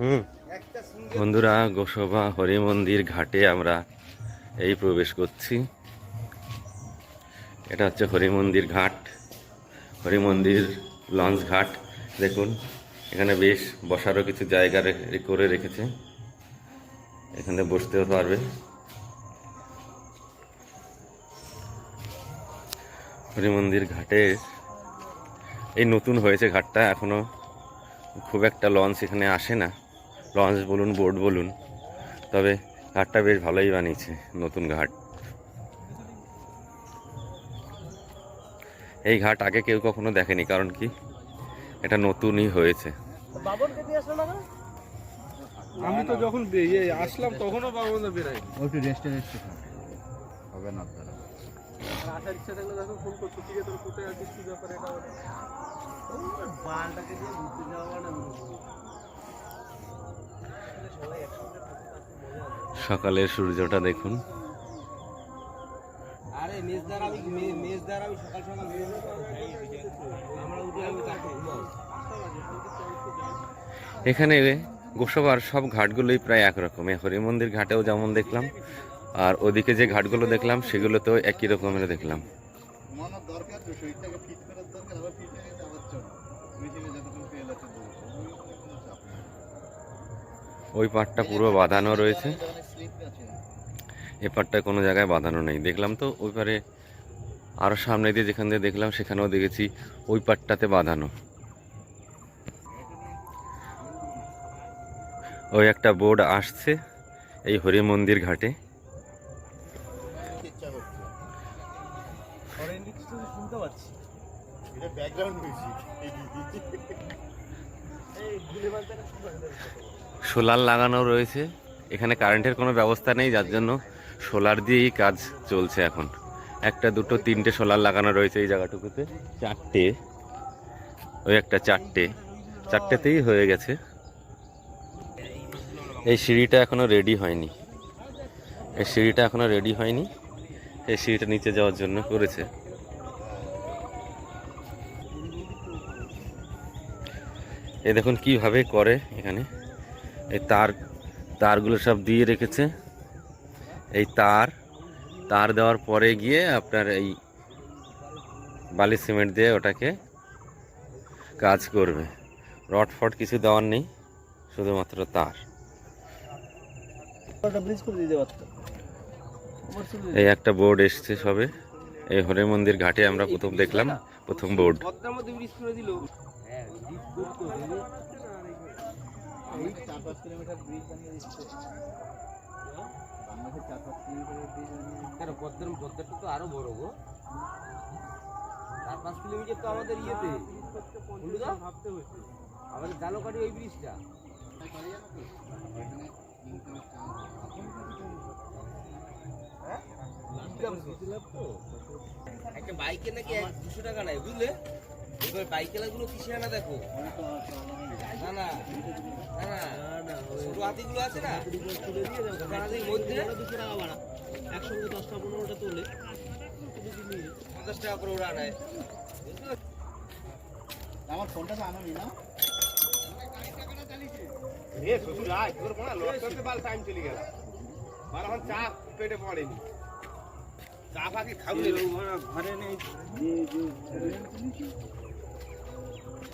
হুম। বন্ধুরা গোসবা হরি মন্দির ঘাটে আমরা এই প্রবেশ করছি। এটা হচ্ছে হরি মন্দির ঘাট। হরি মন্দির লঞ্চ ঘাট দেখুন। এখানে বেশ বসারও কিছু জায়গা রে- করে রেখেছে। এখানে বসতেও পারবে। হরি মন্দির ঘাটে এই নতুন হয়েছে ঘাটটা এখনও। খুব একটা লঞ্চ এখানে আসে না। লঞ্চ বলুন বোট বলুন। তবে ঘাটটা বেশ ভালোই বানিয়েছে নতুন ঘাট। এই ঘাট আগে কেউ কখনো দেখেনি কারণ কি? এটা নতুনই হয়েছে। আমি তো যখন আসলাম তখনও বাবু বেরাই একটু রেস্টে রেস্টে হবে না আসার ইচ্ছা থাকলে দেখো ফোন করছ ঠিক আছে তোর কোথায় আছিস কি ব্যাপারে এটা ওটা বালটাকে দিয়ে ঘুরতে যাওয়া না সকালের সূর্যটা দেখুন। আরে মেজদার আমি মেজদার আমি সকাল সকাল আমরা উঠে আমি এখানে গোসাবার সব ঘাটগুলোই প্রায় একরকম। এই হরি মন্দির ঘাটেও যেমন দেখলাম আর ওদিকে যে ঘাটগুলো দেখলাম সেগুলোতেও একই রকমের দেখলাম। দরকার ওই পাটটা পুরো বাঁধানো রয়েছে। এ পাটটা কোনো জায়গায় বাঁধানো নেই। দেখলাম তো ওই পারে আরও সামনে দিয়ে যেখান দিয়ে দেখলাম সেখানেও দেখেছি ওই পাটটাতে বাঁধানো। ওই একটা বোর্ড আসছে এই হরি মন্দির ঘাটে শুনতে পাচ্ছি। সোলার লাগানো রয়েছে। এখানে কারেন্টের কোনো ব্যবস্থা নেই, যার জন্য সোলার দিয়েই কাজ চলছে এখন। একটা, দুটো, তিনটে সোলার লাগানো রয়েছে এই জায়গাটুকুতে। চারটে। ওই একটা চারটে। চারটেতেই হয়ে গেছে। এই সিঁড়িটা এখনও রেডি হয়নি। এই সিঁড়িটা এখনও রেডি হয়নি। এই সিঁড়িটা নিচে যাওয়ার জন্য করেছে। এই দেখুন কীভাবে করে এখানে। এই তার তারগুলো সব দিয়ে রেখেছে। এই তার তার দেওয়ার পরে গিয়ে আপনার এই বালি সিমেন্ট দিয়ে ওটাকে কাজ করবে। রড ফট কিছু দেওয়ার নেই শুধুমাত্র তার। এই একটা বোর্ড এসছে সবে। এই হরে মন্দির ঘাটে আমরা প্রথম দেখলাম প্রথম বোর্ড। হ্যাঁ চার পাঁচ কিলোমিটার ব্রিজ বানিয়ে দিচ্ছে। বাংলাদেশের চার পাঁচ কিলোমিটারের ব্রিজ বানিয়ে কেন পদ্মার পদ্মারটা তো আরও বড় গো। চার পাঁচ কিলোমিটার তো আমাদের ইয়েতে। ভাবতে হয়েছে আমাদের জালকাঠি ওই ব্রিজটা একটা বাইকে নাকি দুশো টাকা নেয় বুঝলে? এবার বাইকেরগুলো কিসে আনা দেখো? না না না না ছোট হাতিগুলো আছে না? মধ্যে? দুশো টাকা ভাড়া একসঙ্গে দশটা পনেরোটা তোলে পঞ্চাশ টাকা করে ওরা নেয় আমার ফোনটা তো আনানি না? এ শ্বশুর আয় তোর মনে লস করতে পার টাইম চলে গেল। আর এখন চা পেটে পড়েনি চা ফাঁকি খাবি? ঘরে নেই।